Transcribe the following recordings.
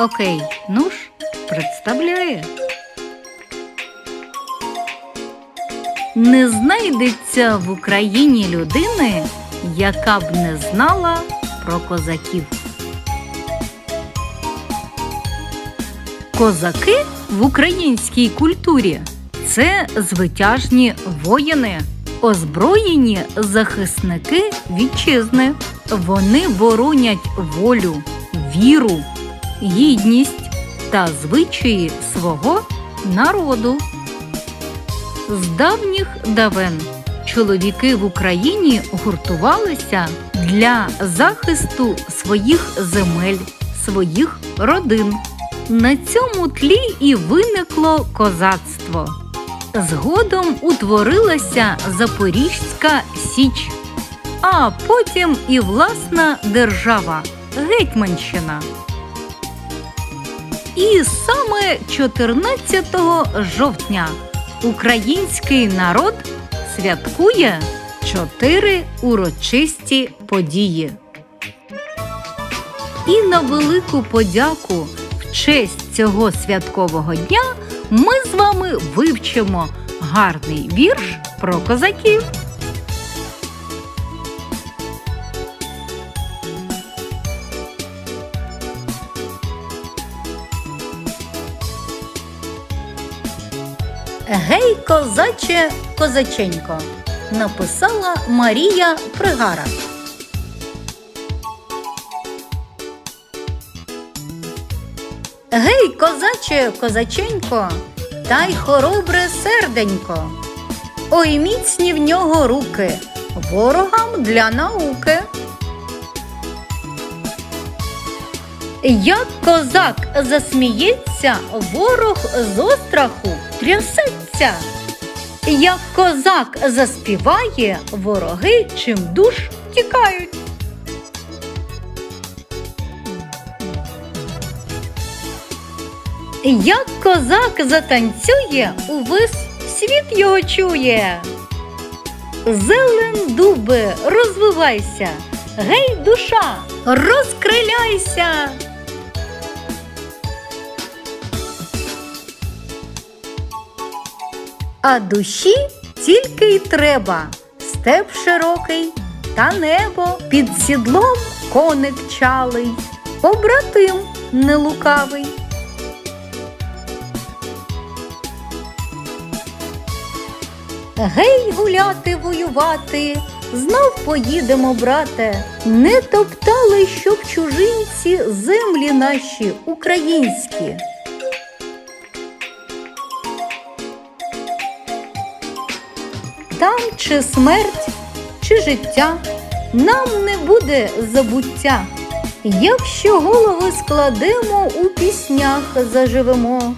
Окей, ну ж, представляє. Не знайдеться в Україні людини, яка б не знала про козаків. Козаки в українській культурі це звитяжні воїни, озброєні захисники вітчизни. Вони боронять волю, віру, гідність та звичаї свого народу. З давніх давен чоловіки в Україні гуртувалися для захисту своїх земель, своїх родин. На цьому тлі і виникло козацтво. Згодом утворилася Запорізька Січ, а потім і власна держава Гетьманщина. І саме 14 жовтня український народ святкує чотири урочисті події. І на велику подяку в честь цього святкового дня ми з вами вивчимо гарний вірш про козаків. Гей, козаче, козаченько, написала Марія Пригара. Гей, козаче, козаченько, та й хоробре серденько. Ой, міцні в нього руки, ворогам для науки. Як козак засміється, ворог з остраху трясеться. Як козак заспіває, вороги чим душ тікають. Як козак затанцює, увесь світ його чує. Зелен дуби, розвивайся, гей, душа, розкриляйся. А душі тільки й треба степ широкий та небо під сідлом коник чалий, побратим нелукавий. Гей гуляти, воювати, знов поїдемо, брате. Не топтали, щоб чужинці землі наші українські. Там чи смерть, чи життя, нам не буде забуття. Якщо голови складемо, у піснях заживемо.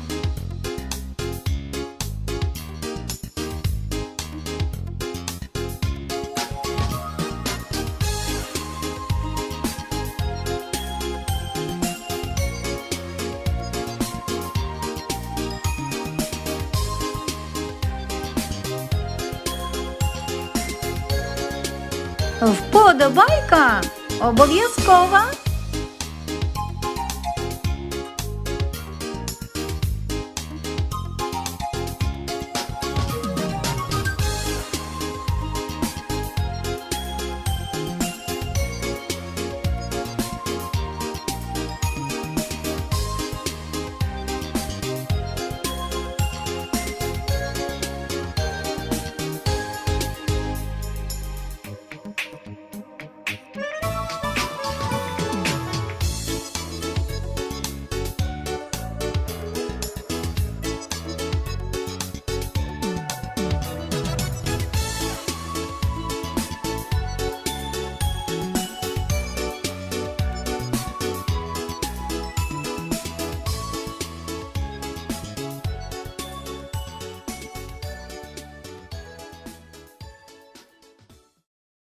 Вподобайка обов'язкова.